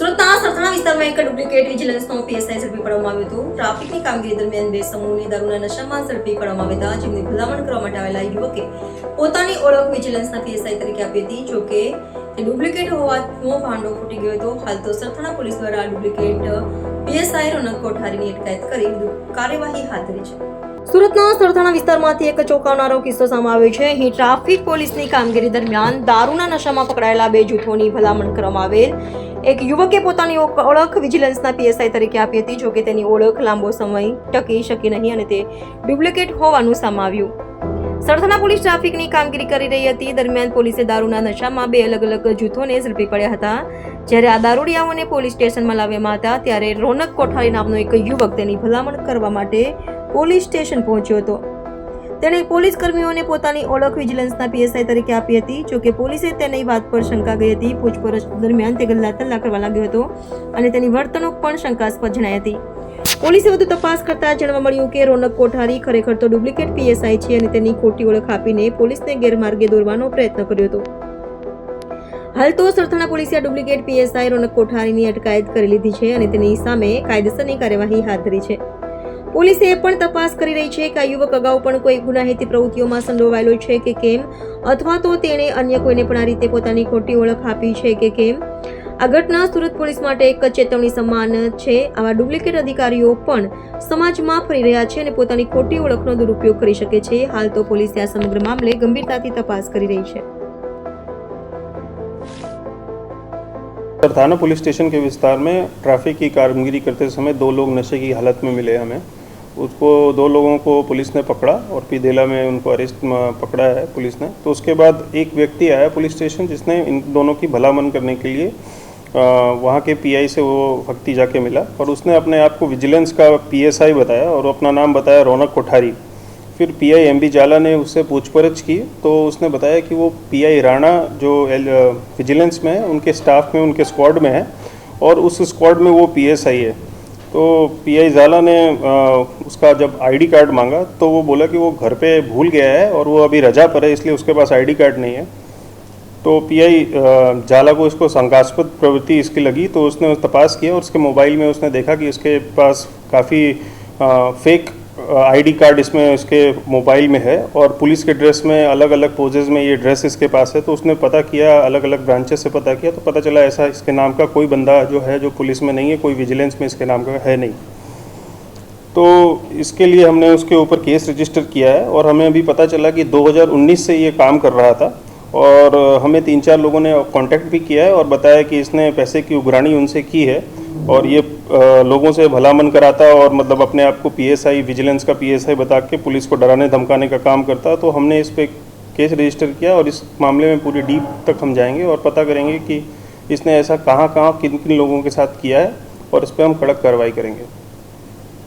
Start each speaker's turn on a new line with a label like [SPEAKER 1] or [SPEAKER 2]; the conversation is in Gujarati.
[SPEAKER 1] સુરતના સરથાણા વિસ્તારમાં એક ડુપ્લિકેટ વિજિલન્સનો પીએસઆઈ ઝડપી પાડવામાં આવ્યું હતું. ટ્રાફિકની કામગીરી દરમિયાન બે સમૂહની દારૂના નશામાં ઝડપી પાડવામાં આવ્યા હતા, જેમની ભલામણ કરવા માટે આવેલા યુવકે પોતાની ઓળખ વિજિલન્સના પીએસઆઈ તરીકે આપી હતી. જો કે તે ડુપ્લિકેટ હોવાનો ભાંડો ફૂટી ગયો હતો. હાલ તો સરથાણા પોલીસ દ્વારા ડુપ્લિકેટ પીએસઆઈ રોનક કોઠારીની અટકાયત કરી કાર્યવાહી હાથ ધરી છે. સુરતના સરથાણા વિસ્તારમાંથી એક ચોંકાવનારો કિસ્સો સામે આવ્યો છે. અહીં ટ્રાફિક પોલીસની કામગીરી દરમિયાન દારૂના નશામાં પકડાયેલા બે જૂથોની ભલામણ કરવામાં આવેલ. એક યુવકે પોતાની ઓળખ વિજિલન્સના પીએસઆઈ તરીકે આપી હતી જોકે તેની ઓળખ લાંબો સમય ટકી શકી નહીં અને તે ડુપ્લિકેટ હોવાનું સામે આવ્યું. સરથાણા પોલીસ ટ્રાફિકની કામગીરી કરી રહી હતી. દરમિયાન પોલીસે દારૂના નશામાં બે અલગ અલગ જૂથોને ઝડપી પડ્યા હતા. જ્યારે આ દારૂડિયાઓને પોલીસ સ્ટેશનમાં લાવ્યામાં હતા, ત્યારે રોનક કોઠારી નામનો એક યુવક તેની ભલામણ કરવા માટે પોલીસ સ્ટેશન પહોંચ્યો હતો. તેણે પોલીસ કર્મીઓને પોતાની ઓળખ વિજિલન્સના પીએસઆઈ તરીકે આપી હતી. જોકે પોલીસે તેની વાત પર શંકા ગઈ હતી. પૂછપરછ દરમિયાન તે ગલ્લા તલ્લા કરવા લાગ્યો હતો અને તેની વર્તણૂક પણ શંકાસ્પદ જણાઈ હતી. પોલીસે વધુ તપાસ કરતા જાણવા મળ્યું કે રોનક કોઠારી ખરેખર તો ડુપ્લિકેટ પીએસઆઈ છે અને તેની ખોટી ઓળખ આપીને પોલીસને ગેરમાર્ગે દોરવાનો પ્રયત્ન કર્યો હતો. હાલ તો સરથાણા પોલીસે આ ડુપ્લિકેટ પીએસઆઈ રોનક કોઠારીની અટકાયત કરી લીધી છે અને તેની સામે કાયદેસરની કાર્યવાહી હાથ ધરી છે. પોલીસે એ પણ તપાસ કરી રહી છે કે આ યુવક અગાઉ પણ કોઈ ગુનાહિત પ્રવૃત્તિઓમાં સંડોવાયેલો છે કે કેમ અથવા તો તેણે અન્ય કોઈને પણ આ રીતે પોતાની ખોટી ઓળખ આપી છે કે કેમ આ ઘટના સુરત પોલીસ માટે એક ચેતવણી સમાન છે આવા ડુપ્લિકેટ અધિકારીઓ પણ સમાજમાં ફરી રહ્યા છે અને પોતાની ખોટી ઓળખનો દુરુપયોગ કરી શકે છે હાલ તો પોલીસે આ સમગ્ર મામલે ગંભીરતાથી તપાસ કરી રહી છે
[SPEAKER 2] सर थाना पुलिस स्टेशन के विस्तार में ट्रैफिक की कामगिरी करते समय दो लोग नशे की हालत में मिले हमें उसको दो लोगों को पुलिस ने पकड़ा और पीदेला में उनको अरेस्ट पकड़ा है पुलिस ने। तो उसके बाद एक व्यक्ति आया पुलिस स्टेशन जिसने इन दोनों की भलामन करने के लिए वहाँ के पीआई से वो व्यक्ति जाके मिला और उसने अपने आप को विजिलेंस का पीएसआई बताया और अपना नाम बताया रौनक कोठारी। फिर पीआई एम बी जाला ने उससे पूछपरछ की तो उसने बताया कि वो पीआई राणा जो विजिलेंस में है, उनके स्टाफ में, उनके स्क्वाड में है और उस स्क्वाड में वो पीएसआई है। तो पीआई जाला ने आ, उसका जब आईडी कार्ड मांगा तो वो बोला कि वो घर पे भूल गया है और वो अभी रजा पर है इसलिए उसके पास आईडी कार्ड नहीं है। तो पीआई जाला को इसको शंकास्पद प्रवृत्ति इसकी लगी तो उसने तपास किया और उसके मोबाइल में उसने देखा कि उसके पास काफ़ी फेक आईडी कार्ड इसमें इसके मोबाइल में है और पुलिस के ड्रेस में अलग अलग पोजेज में ये ड्रेस इसके पास है तो उसने पता किया अलग अलग ब्रांचेस से पता किया तो पता चला ऐसा इसके नाम का कोई बंदा जो है, जो पुलिस में नहीं है, कोई विजिलेंस में इसके नाम का है नहीं। तो इसके लिए हमने उसके ऊपर केस रजिस्टर किया है और हमें अभी पता चला कि 2019 से ये काम कर रहा था और हमें तीन चार लोगों ने कांटेक्ट भी किया है और बताया कि इसने पैसे की उगरानी उनसे की है। और ये लोगों से भलामन कराता और मतलब अपने आप को पीएसआई विजिलेंस का पीएसआई बता के पुलिस को डराने, धमकाने का काम करता तो हमने इस पर केस रजिस्टर किया और इस मामले में पूरी डीप तक हम जाएँगे और पता करेंगे कि इसने ऐसा कहाँ कहाँ किन किन लोगों के साथ किया है और इस पर हम कड़क कार्रवाई करेंगे।